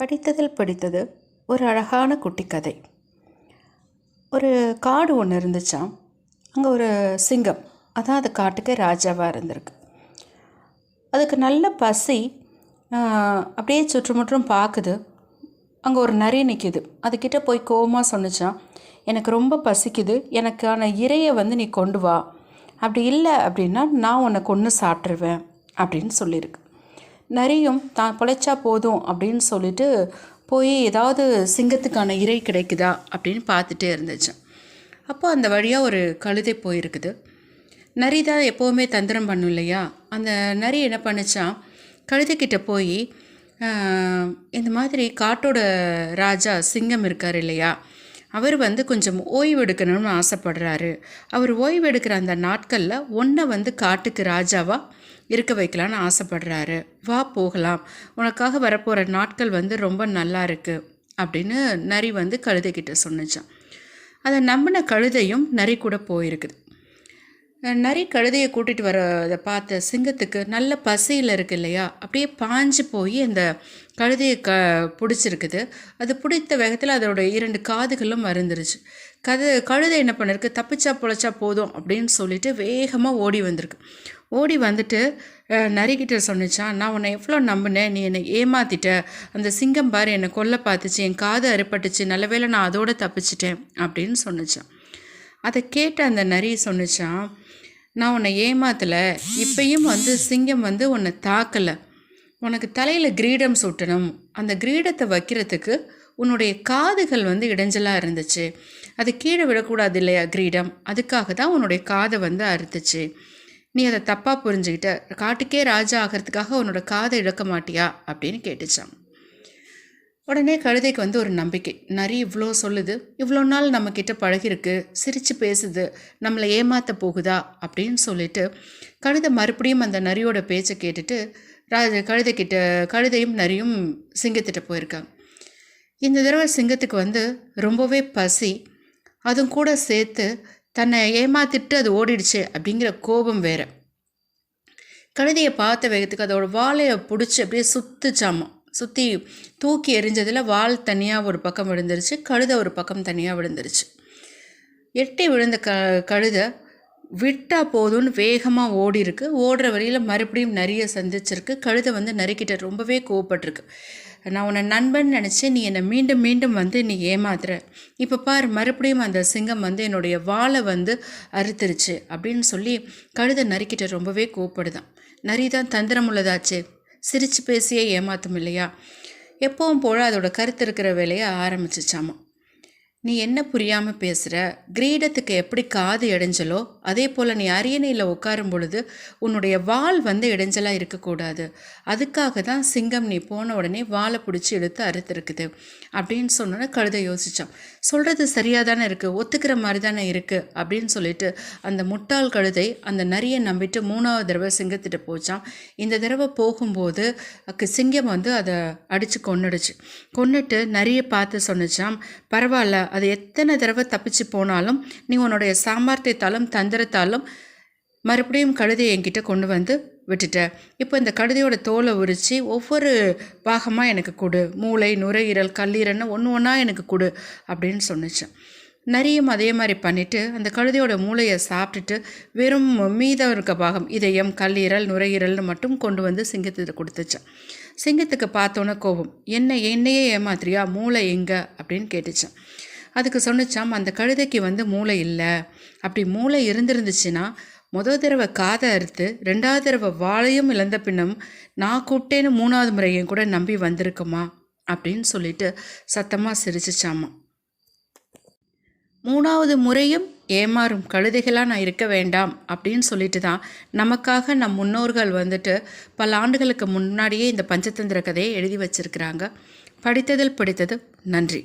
படித்ததில் படித்தது ஒரு அழகான குட்டி கதை ஒரு காடு ஒன்று இருந்துச்சான் அங்கே ஒரு சிங்கம். அதான் அது காட்டுக்கு ராஜாவாக இருந்திருக்கு. அதுக்கு நல்ல பசி அப்படியே சுற்றுமுற்றும் பார்க்குது அங்கே ஒரு நரி நிற்கிது அதுக்கிட்ட போய் கோபமாக சொன்னிச்சான் எனக்கு ரொம்ப பசிக்குது. எனக்கான இரையை வந்து நீ கொண்டு வா. அப்படி இல்லை அப்படின்னா நான் உன்னை கொன்று சாப்பிட்ருவேன் அப்படின்னு சொல்லியிருக்கு நரியும் தான் பிழைச்சா போதும் அப்படின்னு சொல்லிட்டு போய் ஏதாவது சிங்கத்துக்கான இறை கிடைக்குதா அப்படின்னு பார்த்துட்டே இருந்துச்சு. அப்போ அந்த வழியாக ஒரு கழுதை போயிருக்குது. நரி தான் எப்போவுமே தந்திரம் பண்ணும் இல்லையா? அந்த நரி என்ன பண்ணுச்சான் கழுதைக்கிட்ட போய் இந்த மாதிரி காட்டோட ராஜா சிங்கம் இருக்கார் இல்லையா? அவர் வந்து கொஞ்சம் ஓய்வு எடுக்கணும்னு ஆசைப்படுறாரு. அவர் ஓய்வு எடுக்கிற அந்த நாட்களில் ஒன்றை வந்து காட்டுக்கு ராஜாவாக இருக்க வைக்கலான்னு ஆசைப்படுறாரு. வா போகலாம். உனக்காக வரப்போகிற நாட்கள் வந்து ரொம்ப நல்லா இருக்குது அப்படின்னு நரி வந்து கழுதைக்கிட்ட சொன்னிச்சான் அதை நம்பின கழுதையும் நரி கூட போயிருக்குது நரி கழுதையை கூட்டிகிட்டு வரதை பார்த்த சிங்கத்துக்கு நல்ல பசியில் இருக்கு இல்லையா? அப்படியே பாஞ்சு போய் அந்த கழுதையை க பிடிச்சிருக்குது. அது பிடித்த வேகத்தில் அதோட இரண்டு காதுகளும் மருந்துருச்சு கது கழுதை என்ன பண்ணிருக்கு? தப்பிச்சா பொழைச்சா போதும் அப்படின்னு சொல்லிட்டு வேகமாக ஓடி வந்திருக்கு. ஓடி வந்துட்டு நரிக்கிட்ட சொன்னிச்சான் நான் உன்னை எவ்வளோ நம்பினேன்? நீ என்னை ஏமாத்திட்ட. அந்த சிங்கம் பாரு என்னை கொல்ல பார்த்துச்சு. என் காது அறுப்பட்டுச்சு நல்ல வேளை நான் அதோட தப்பிச்சிட்டேன். அப்படின்னு சொன்னிச்சான் அதை கேட்ட அந்த நரி சொன்னிச்சான் நான் உன்னை ஏமாத்தலை இப்பயும் வந்து சிங்கம் வந்து உன்னை தாக்கலை. உனக்கு தலையில் கிரீடம் சுட்டணும். அந்த கிரீடத்தை வைக்கிறதுக்கு உன்னுடைய காதுகள் வந்து இடைஞ்சலாக இருந்துச்சு. அது கீழே விடக்கூடாது இல்லையா கிரீடம்? அதுக்காக தான் உன்னுடைய காதை வந்து அறுத்துச்சு. நீ அதை தப்பாக புரிஞ்சுக்கிட்ட. காட்டுக்கே ராஜா ஆகிறதுக்காக உன்னோட காதை இழக்க மாட்டியா? அப்படின்னு கேட்டுச்சான் உடனே கழுதைக்கு வந்து ஒரு நம்பிக்கை. நரி இவ்வளோ சொல்லுது இவ்வளோ நாள் நம்மக்கிட்ட பழகிருக்கு சிரித்து பேசுது நம்மளை ஏமாத்த போகுதா? அப்படின்னு சொல்லிட்டு கழுதை மறுபடியும் அந்த நரியோட பேச்சை கேட்டுட்டு ராஜ கழுதைக்கிட்ட கழுதையும் நரியும் சிங்கத்திட்ட போயிருக்காங்க. இந்த தடவை சிங்கத்துக்கு வந்து ரொம்பவே பசி அதுவும் கூட சேர்த்து தன்னை ஏமாத்திட்டு அது ஓடிடுச்சு அப்படிங்கிற கோபம் வேறு. கழுதையை பார்த்த வேகத்துக்கு அதோட வாழையை பிடிச்சி அப்படியே சுத்துச்சாமா. சுற்றி தூக்கி எரிஞ்சதில் வால் தனியாக ஒரு பக்கம் விழுந்துருச்சு கழுதை ஒரு பக்கம் தனியாக விழுந்துருச்சு. எட்டி விழுந்த க கழுதை விட்டால் போதும்னு வேகமாக ஓடி இருக்கு ஓடுற வழியில் மறுபடியும் நிறைய சந்திச்சிருக்கு. கழுதை வந்து நறுக்கிட்ட ரொம்பவே கோவப்பட்டிருக்கு. நான் உன்னை நண்பன் நினச்சி நீ என்னை மீண்டும் மீண்டும் வந்து நீ ஏமாத்துற. இப்போ பார் மறுபடியும் அந்த சிங்கம் வந்து என்னுடைய வாழை வந்து அறுத்துருச்சு அப்படின்னு சொல்லி கழுதை நறுக்கிட்ட ரொம்பவே கோவப்படுதான். நரி தான் தந்திரம் உள்ளதாச்சே. சிரித்து பேசியே ஏமாத்தும் இல்லையா? எப்பவும் போல் அதோட கருத்து இருக்கிற வேலையை ஆரம்பிச்சிச்சாமா? நீ என்ன புரியாமல் பேசுகிற கிரீடத்துக்கு எப்படி காது இடைஞ்சலோ அதே போல் நீ அரியணையில் உட்காரும் பொழுது உன்னுடைய வால் வந்து இடைஞ்சலாக இருக்கக்கூடாது. அதுக்காக தான் சிங்கம் நீ போன உடனே வாலை பிடிச்சி இழுத்து அறுத்துருக்குது அப்படின்னு சொன்னோன்னே கழுதை யோசிச்சான். சொல்கிறது சரியாக தானே இருக்குது ஒத்துக்கிற மாதிரி தானே இருக்குது அப்படின்னு சொல்லிட்டு அந்த முட்டாள் கழுதை அந்த நரியை நம்பிட்டு மூணாவது தடவை சிங்கத்திட்ட போச்சான் இந்த தடவை போகும்போது அக்கு சிங்கம் வந்து அதை அடித்து கொன்னுடுச்சு. கொன்னுட்டு நரியை பார்த்து சொன்னிச்சாம். பரவாயில்ல அது எத்தனை தடவை தப்பிச்சு போனாலும் நீ உன்னுடைய சாமர்த்தியத்தாலும் தந்திரத்தாலும் மறுபடியும் கழுதையை என்கிட்ட கொண்டு வந்து விட்டுட்ட. இப்போ இந்த கழுதையோட தோலை உரித்து ஒவ்வொரு பாகமாக எனக்கு கொடு. மூளை நுரையீரல் கல்லீரல்னு ஒன்று ஒன்றா எனக்கு கொடு அப்படின்னு சொன்னிச்சேன் நரியும் அதே மாதிரி பண்ணிவிட்டு அந்த கழுதையோட மூளையை சாப்பிட்டுட்டு வெறும் மீதம் இருக்க பாகம் இதயம் கல்லீரல் நுரையீரல்னு மட்டும் கொண்டு வந்து சிங்கத்துக்கு கொடுத்துச்சேன் சிங்கத்துக்கு பார்த்தோன்னே கோபம். என்ன என்னையே ஏமாத்திரியா மூளை எங்கே? அப்படின்னு கேட்டுச்சேன் அதுக்கு சொன்னிச்சாம் அந்த கழுதைக்கு வந்து மூளை இல்லை. அப்படி மூளை இருந்திருந்துச்சுன்னா முதல் தடவை காதை அறுத்து ரெண்டாவது தடவை வாழையும் இழந்த பின்னும் நான் கூப்பிட்டேன்னு மூணாவது முறையும் கூட நம்பி வந்திருக்குமா? அப்படின்னு சொல்லிட்டு சத்தமாக சிரிச்சிச்சாமா மூணாவது முறையும் ஏமாறும் கழுதைகளாக நான் இருக்க வேண்டாம் அப்படின்னு சொல்லிட்டு தான் நமக்காக நம் முன்னோர்கள் வந்துட்டு பல ஆண்டுகளுக்கு முன்னாடியே இந்த பஞ்சதந்திர கதையை எழுதி வச்சிருக்கிறாங்க. படித்ததில் படித்தது நன்றி.